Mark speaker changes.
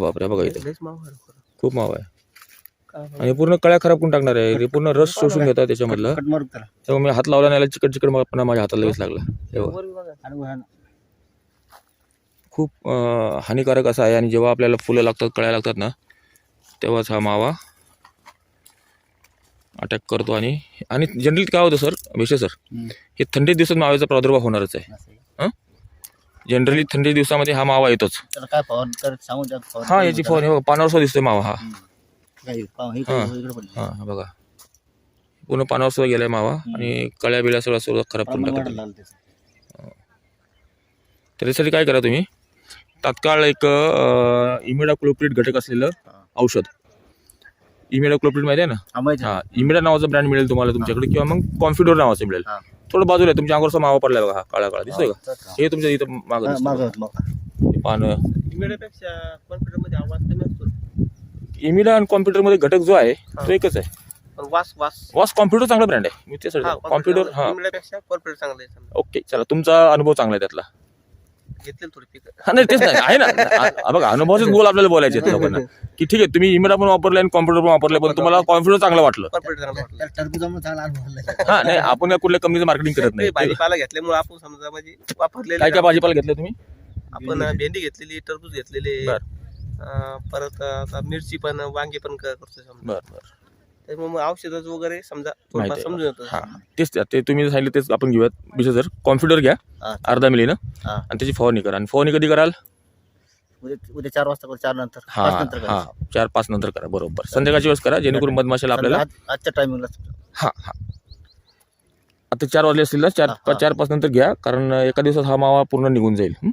Speaker 1: बापरे बघा इथे. खूप मावा आहे. आणि पूर्ण कळ्या खराब करून टाकणार आहे. हे पूर्ण रस शोषून घेतात त्याच्यामधलं. तेव्हा मी हात लावला नाही चिकट चिकट मग पुन्हा माझ्या हाताला लगेच लागला. खूप हानिकारक असं आहे. आणि जेव्हा आपल्याला फुलं लागतात कळ्या लागतात ना तेव्हाच हा मावा अटॅक करतो. आणि आणि जनरली काय होतं सर विशेष सर. हे थंडीत दिवसात माव्याचा प्रादुर्भाव होणारच आहे.
Speaker 2: आहे.
Speaker 1: जनरली थंडी दिवसामध्ये हा मावा येतोच
Speaker 2: त्याला काय फवारणी कर सांगून द्या फवारणी
Speaker 1: हा याची
Speaker 2: त्याला.
Speaker 1: फवारणी पानावर सुद्धा दिसतोय मावा हा
Speaker 2: हम्म. काय पाव- हे
Speaker 1: हा.
Speaker 2: काय इकडे पडलं.
Speaker 1: हा हा बघा पूर्ण पानावर सुद्धा गेलाय मावा आणि कळ्या बिळ्या सगळं सगळं खराब करून
Speaker 2: प्रमाण
Speaker 1: टाकत
Speaker 2: त्याचं.
Speaker 1: त्याच्यासाठी काय करा तुम्ही तात्काळ एक इमिडाक्लोप्रिट घटक असलेलं
Speaker 2: हा.
Speaker 1: औषध इमिडाक्लोप्रिट माहिती आहे ना
Speaker 2: हा.
Speaker 1: हा इमिडा नावाचा ब्रँड मिळेल तुम्हाला तुमच्याकडे किंवा मग कॉन्फिडोर नावाचं मिळेल
Speaker 2: हा.
Speaker 1: थोडं बाजूला आहे, तुमच्या अंगावरचा मावा पडलाय बघा हा काळा काळा दिसतोय का? हे तुमच्या इथं मागं दिसतंय. हे पानं.
Speaker 3: इमिडियापेक्षा कॉम्प्युटरमध्ये आवाज कमी असतो.
Speaker 1: इमिडा आणि कॉम्प्युटरमध्ये घटक जो आहे तो एकच आहे.
Speaker 3: पण वास वास.
Speaker 1: वॉस कॉम्प्युटर चांगला ब्रँड आहे. मी ते कॉम्प्युटर हा.
Speaker 3: कॉम्प्युटर चांगलं आहे समजा.
Speaker 1: ओके चला. तुमचा अनुभव चांगला आहे त्यातला.
Speaker 3: घेतलेलं थोडी पीक.
Speaker 1: हा नाही तेच नाही आहे ना. आ- बघा अनुभवाचेच गोल आपल्याला बोलायचे आहेत लोकांना. की ठीक आहे तुम्ही इमिडा पण वापरले आणि कॉम्प्युटर पण वापरले पण तुम्हाला कॉन्फिडन्स चांगलं वाटलं.
Speaker 3: कॉम्प्युटर चांगलं वाटलं.
Speaker 2: त्याला टरबूजामुळे चांगला अनुभव आला.
Speaker 1: हा नाही आपण या कुठल्या कंपनीचं मार्केटिंग करत नाही.
Speaker 3: ते भाजीपाला घेतल्यामुळे आपण समजा म्हणजे वापरलेले
Speaker 1: काय काय भाजीपाला घेतलं तुम्ही?
Speaker 3: आपण भेंडी घेतलेली टरबूज घेतलेले
Speaker 1: बर.
Speaker 3: अं, परत आता मिरची पण वांगे पण क- करतो समजा.
Speaker 1: बरं बरं.
Speaker 3: त्यामुळे औषधाचं वगैरे समजा
Speaker 1: माहिती
Speaker 3: थोडंफार
Speaker 1: आहे.
Speaker 3: समजून येतं.
Speaker 1: हा तेच ते तुम्ही सांगितलं तेच आपण घेऊयात. विशेष सर कॉन्फिडर घ्या.
Speaker 2: हा.
Speaker 1: अर्धा मिलीनं.
Speaker 2: हा.
Speaker 1: आणि त्याची फवारणी करा. आणि फवारणी कधी कराल?
Speaker 2: उद्या उद्या चार वाजता करू चार नंतर.
Speaker 1: हा
Speaker 2: पाच नंतर
Speaker 1: हा.
Speaker 2: करायचं.
Speaker 1: चार पाच नंतर करा. बरोबर. संध्याकाळची वेळेस करा. जेणेकरून मधमाशाला आपल्याला
Speaker 2: आज- आजच्या टायमिंगला
Speaker 1: हा हा. आता चार वाजले असतील ना? चार
Speaker 2: हा, हा.
Speaker 1: चार पाच नंतर घ्या. कारण एका दिवसात हा मावा पूर्ण निघून जाईल. हं?